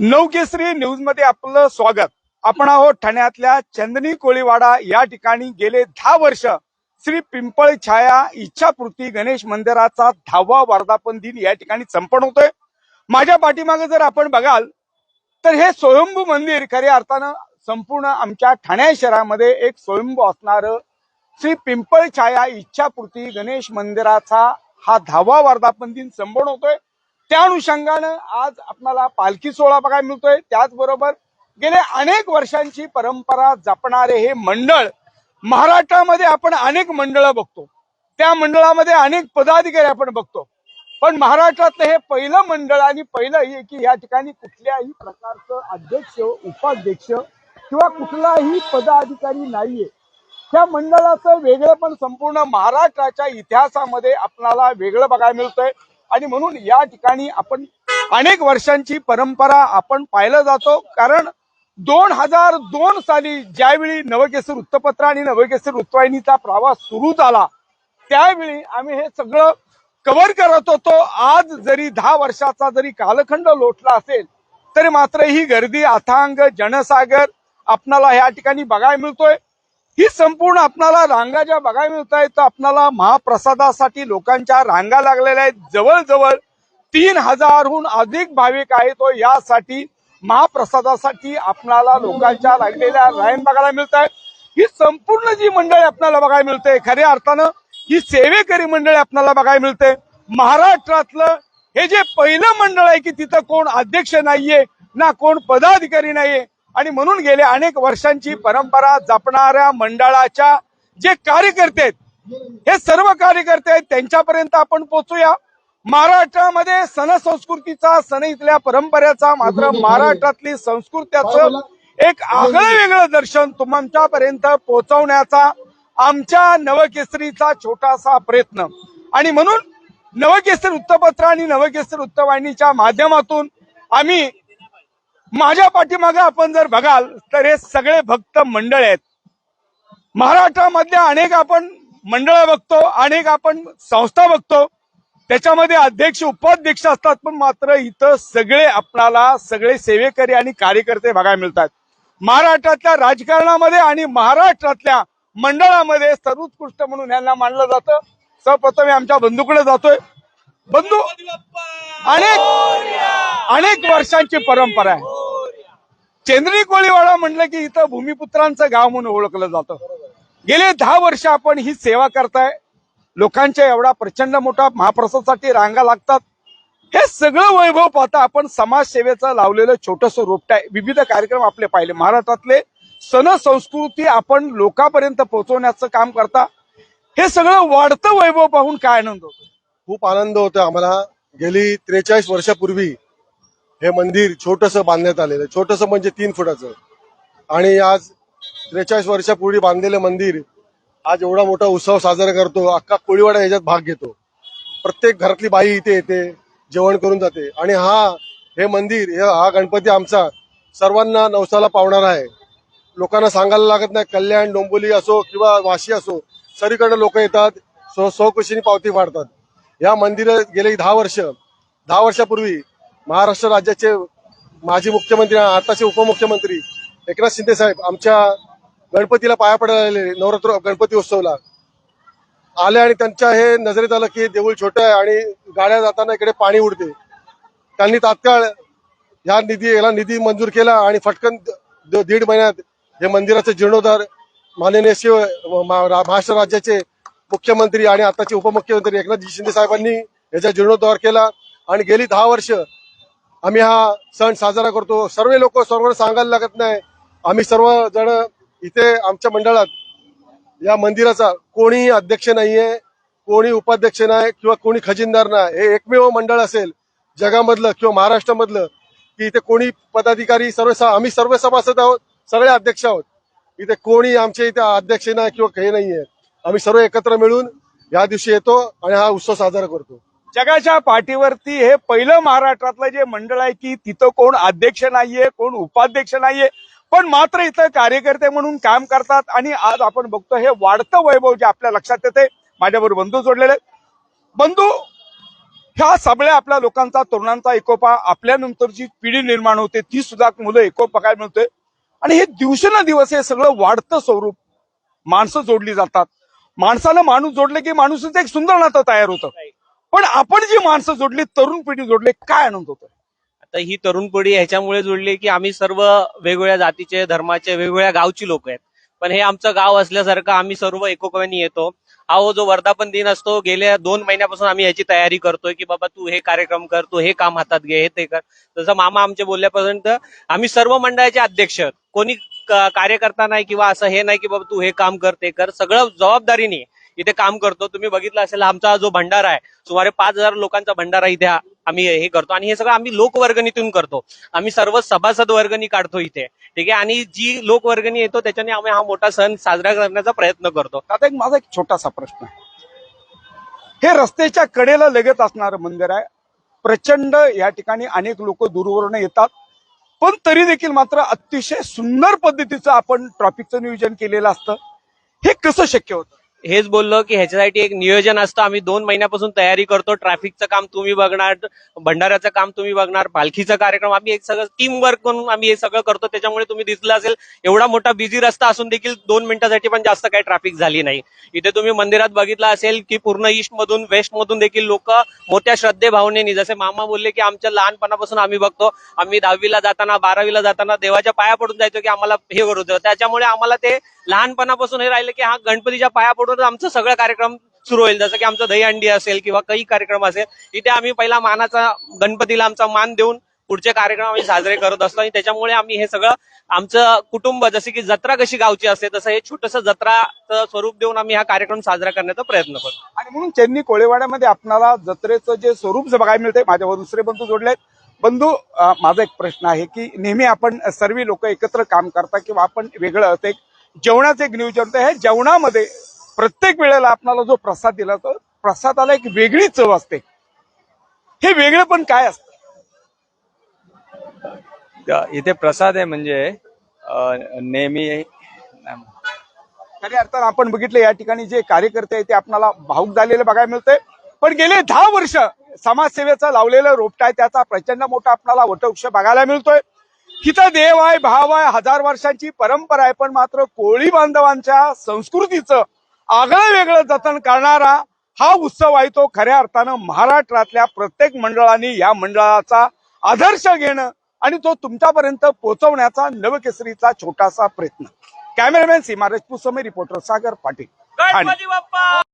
नवकेसरी न्यूजमध्ये आपलं स्वागत. आपण आहोत ठाण्यातल्या चंदनी कोळीवाडा या ठिकाणी गेले दहा वर्ष. श्री पिंपळ छाया इच्छापूर्ती गणेश मंदिराचा दहावा वर्धापन दिन या ठिकाणी संपन्न होतोय. माझ्या पाठीमागे जर आपण बघाल तर हे स्वयंभू मंदिर खऱ्या अर्थानं संपूर्ण आमच्या ठाणे शहरामध्ये एक स्वयंभू असणारं श्री पिंपळ छाया इच्छापूर्ती गणेश मंदिराचा हा दहावा वर्धापन दिन संपन्न होतोय. त्या अनुषंगानं आज आपल्याला पालखी सोहळा बघायला मिळतोय. त्याचबरोबर गेले अनेक वर्षांची परंपरा जपणारे हे मंडळ महाराष्ट्रामध्ये आपण अनेक मंडळं बघतो. त्या मंडळामध्ये अनेक पदाधिकारी आपण बघतो. पण महाराष्ट्रातलं हे पहिलं मंडळ आणि पहिलं हे की या ठिकाणी कुठल्याही प्रकारचं अध्यक्ष उपाध्यक्ष किंवा कुठलाही पदाधिकारी नाहीये. त्या मंडळाचं वेगळं पण संपूर्ण महाराष्ट्राच्या इतिहासामध्ये आपल्याला वेगळं बघायला मिळतंय. आणि म्हणून या ठिकाणी आपण अनेक वर्षांची परंपरा आपण पाहिलं जातो. कारण दोन हजार दोन साली ज्यावेळी नवकेसर वृत्तपत्र आणि नवकेसर वृत्तवाहिनीचा प्रवास सुरू झाला त्यावेळी आम्ही हे सगळं कव्हर करत होतो. आज जरी दहा वर्षाचा जरी कालखंड लोटला असेल तरी मात्र ही गर्दी अथांग जनसागर आपणाला या ठिकाणी बघायला मिळतोय. ही संपूर्ण आपणाला रांगा ज्या बघायला मिळत आहेत तर आपणाला महाप्रसादासाठी लोकांच्या रांगा लागलेल्या आहेत. जवळजवळ तीन हजारहून अधिक भाविक आहेत तो यासाठी महाप्रसादासाठी आपणाला लोकांच्या लागलेल्या लाईन बघायला मिळत आहे ही संपूर्ण जी मंडळी आपल्याला बघायला मिळते खऱ्या अर्थानं ही सेवेकरी मंडळी आपल्याला बघायला मिळते. महाराष्ट्रातलं हे जे पहिलं मंडळ आहे की तिथं कोण अध्यक्ष नाहीये ना कोण पदाधिकारी नाहीये आणि म्हणून गेले अनेक वर्षांची परंपरा जपणाऱ्या मंडळाच्या जे कार्यकर्ते आहेत हे सर्व कार्यकर्ते आहेत त्यांच्यापर्यंत आपण पोहोचूया. महाराष्ट्रामध्ये सण संस्कृतीचा सण इथल्या परंपरेचा मात्र महाराष्ट्रातली संस्कृत्याचं एक आगळं वेगळं दर्शन तुमच्यापर्यंत पोहोचवण्याचा आमच्या नवकेसरीचा छोटासा प्रयत्न. आणि म्हणून नवकेसर वृत्तपत्र आणि नवकेसर वृत्तवाहिनीच्या माध्यमातून आम्ही माझ्या पाठीमागे आपण जर बघाल तर हे सगळे भक्त मंडळ आहेत. महाराष्ट्रामधल्या अनेक आपण मंडळ बघतो अनेक आपण संस्था बघतो. त्याच्यामध्ये अध्यक्ष उपाध्यक्ष असतात पण मात्र इथं सगळे आपणाला सगळे सेवेकरी आणि कार्यकर्ते बघायला मिळतात. महाराष्ट्रातल्या राजकारणामध्ये आणि महाराष्ट्रातल्या मंडळामध्ये सर्वोत्कृष्ट म्हणून यांना मानलं जातं. सर्वप्रथम आमच्या बंधूकडे जातोय. बंधू अनेक अनेक वर्षांची परंपरा आहे. चेंद्री कोळीवाडा म्हणलं की इथं भूमिपुत्रांचं गाव म्हणून ओळखलं जातं. गेले दहा वर्ष आपण ही सेवा करताय. लोकांच्या एवढा प्रचंड मोठा महाप्रसादसाठी रांगा लागतात. हे सगळं वैभव पाहता आपण समाजसेवेचं लावलेलं छोटस रोपट आहे. विविध कार्यक्रम आपले पाहिले. महाराष्ट्रातले सण संस्कृती आपण लोकांपर्यंत पोहोचवण्याचं काम करता. हे सगळं वाढतं वैभव पाहून काय आनंद होतो? खूप आनंद होतो आम्हाला. गेली त्रेचाळीस वर्षापूर्वी हे मंदिर छोटस बांधण्यात आलेलं आहे. छोटस म्हणजे तीन फुटाचं. आणि आज त्रेचाळीस वर्षापूर्वी बांधलेलं मंदिर आज एवढा मोठा उत्सव साजरा करतो. अख्खा कोळीवाडा याच्यात भाग घेतो. प्रत्येक घरातली बाई इथे येते जेवण करून जाते. आणि हा हे मंदिर हा गणपती आमचा सर्वांना नवसाला पावणारा आहे. लोकांना सांगायला लागत नाही कल्याण डोंबोली असो किंवा वाशी असो सगळीकडे लोक येतात सो सौकुशीने पावती फाडतात. या मंदिरात गेले दहा वर्ष. दहा वर्षापूर्वी महाराष्ट्र राज्याचे माजी मुख्यमंत्री आणि आताचे उपमुख्यमंत्री एकनाथ शिंदे साहेब आमच्या गणपतीला पाया पडायला नवरात्र गणपती उत्सवला. आले आणि त्यांच्या हे नजरेत आलं की देऊळ छोटं आहे आणि गाड्या जाताना इकडे पाणी उडते. त्यांनी तात्काळ ह्या निधी याला निधी मंजूर केला आणि फटकन दीड महिन्यात हे मंदिराचे जीर्णोद्धार माननीय शिव महाराष्ट्र राज्याचे मुख्यमंत्री आणि आताचे उपमुख्यमंत्री एकनाथ शिंदे साहेबांनी याचा जीर्णोद्धार केला आणि गेली दहा वर्ष आम्ही हा सण साजरा करतो. सर्व लोक सर्व सांगायला लागत नाही. आम्ही सर्व जण इथे आमच्या मंडळात या मंदिराचा कोणीही अध्यक्ष नाहीये कोणी उपाध्यक्ष नाही किंवा कोणी खजिनदार नाही. हे एकमेव मंडळ असेल जगामधलं किंवा महाराष्ट्रामधलं की इथे कोणी पदाधिकारी सर्व आम्ही सर्व सभासद आहोत सगळे अध्यक्ष आहोत. इथे कोणी आमच्या इथे अध्यक्ष नाही किंवा काही नाहीये. आम्ही सर्व एकत्र मिळून या दिवशी येतो आणि हा उत्सव साजरा करतो. जगाच्या पाठीवरती हे पहिलं महाराष्ट्रातलं जे मंडळ आहे की तिथं कोण अध्यक्ष नाहीये कोण उपाध्यक्ष नाहीये पण मात्र इथं कार्यकर्ते म्हणून काम करतात आणि आज आपण बघतो हे वाढतं वैभव जे आपल्या लक्षात येते माझ्याबरोबर बंधू जोडलेले बंधू ह्या सगळ्या आपल्या लोकांचा तरुणांचा एकोपा आपल्यानंतर जी पिढी निर्माण होते ती सुद्धा मुलं एकोपा बघायला मिळते आणि हे दिवसेंदिवस हे सगळं वाढतं स्वरूप. माणसं जोडली जातात. माणसाला माणूस जोडले की माणूसच एक सुंदर नातं तयार होतं. पण आपण जी माणसं जोडली तरुण पिढी जोडली काय आनंद होतो आता ही तरुण पिढी ह्याच्यामुळे जोडली की आम्ही सर्व वेगवेगळ्या जातीचे धर्माचे वेगवेगळ्या गावची लोक आहेत. पण हे आमचं गाव असल्यासारखं आम्ही सर्व एकोप्याने येतो. हा हो जो वर्धापन दिन असतो गेल्या दोन महिन्यापासून आम्ही याची तयारी करतोय की बाबा तू हे कार्यक्रम कर तू हे काम हातात घे हे ते कर. जसं मामा आमचे बोलल्यापर्यंत आम्ही सर्व मंडळाचे अध्यक्ष कोणी कार्यकर्ता नाही किंवा असं हे नाही की बाबा तू हे काम कर ते कर. सगळं जबाबदारीने इथे काम करतो. तुम्ही बघितलं असेल आमचा जो भंडारा आहे सुमारे पाच हजार लोकांचा भंडारा इथे आम्ही हे करतो. आणि हे सगळं आम्ही लोकवर्गणीतून करतो. आम्ही सर्व सभासद वर्गणी काढतो इथे. ठीक आहे? आणि जी लोकवर्गणी येतो त्याच्याने आम्ही हा मोठा सण साजरा करण्याचा प्रयत्न करतो. आता एक माझा एक छोटासा प्रश्न आहे. हे रस्त्याच्या कडेला लगत असणारं मंदिर आहे. प्रचंड या ठिकाणी अनेक लोक दूरवरून येतात. पण तरी देखील मात्र अतिशय सुंदर पद्धतीचं आपण ट्रॉफिकचं नियोजन केलेलं असतं. हे कसं शक्य होतं? हेच बोललो की ह्याच्यासाठी एक नियोजन असतं. आम्ही दोन महिन्यापासून तयारी करतो. ट्रॅफिकचं काम तुम्ही बघणार भंडाऱ्याचं काम तुम्ही बघणार पालखीचा कार्यक्रम. आम्ही एक सगळं टीम वर्क करून आम्ही हे सगळं करतो. त्याच्यामुळे तुम्ही दिसलं असेल एवढा मोठा बिझी रस्ता असून देखील दोन मिनिटासाठी पण जास्त काही ट्रॅफिक झाली नाही. इथे तुम्ही मंदिरात बघितलं असेल की पूर्ण ईस्ट मधून वेस्ट मधून देखील लोक मोठ्या श्रद्धेभावनेने जसे मामा बोलले की आमच्या लहानपणापासून आम्ही बघतो आम्ही दहावीला जाताना बारावीला जाताना देवाच्या पाया पडून जायचो की आम्हाला हे करू द्या त्याच्यामुळे आम्हाला ते लहानपणापासून हे राहिलं की हा गणपतीच्या पाया पडून आमचं सगळं कार्यक्रम सुरू होईल. जसं की आमचं दहीहंडी असेल किंवा काही कार्यक्रम असेल इथे आम्ही पहिला मानाचा गणपतीला आमचा मान देऊन पुढचे कार्यक्रम आम्ही साजरे करत असतो आणि त्याच्यामुळे आम्ही हे सगळं आमचं कुटुंब जसे की जत्रा कशी गावची असते तसं हे छोटस जत्राचं स्वरूप देऊन आम्ही हा कार्यक्रम साजरा करण्याचा प्रयत्न करतो. आणि म्हणून चेन्नी कोळेवाड्यामध्ये आपणाला जत्रेचं जे स्वरूप बघायला मिळतंय माझ्यावर दुसरे बंधू जोडले बंधू माझा एक प्रश्न आहे की नेहमी आपण सर्व लोक एकत्र काम करता किंवा आपण वेगळं असतं एक जेवणाचं एक नियोजन हे जेवणामध्ये प्रत्येक वेळेला आपल्याला जो प्रसाद दिला तो प्रसादाला एक वेगळी चव असते. हे वेगळं पण काय असतं? इथे प्रसाद आहे म्हणजे नेहमी खऱ्या अर्थानं आपण बघितलं या ठिकाणी जे कार्यकर्ते आहेत ते आपल्याला भाऊक झालेले बघायला मिळतंय. पण गेले दहा वर्ष समाजसेवेचं लावलेलं रोपट आहे त्याचा प्रचंड मोठा आपल्याला वटवृक्ष बघायला मिळतोय. हिथं देव आहे भाव आहे हजार वर्षांची परंपरा आहे पण मात्र कोळी बांधवांच्या संस्कृतीचं आगळं वेगळं जतन करणारा हा उत्सव आहे तो खऱ्या अर्थानं महाराष्ट्रातल्या प्रत्येक मंडळांनी या मंडळाचा आदर्श घेणं आणि तो तुमच्यापर्यंत पोहोचवण्याचा नवकेसरीचा छोटासा प्रयत्न. कॅमेरामॅन सीमा राजपूत समे रिपोर्टर सागर पाटील.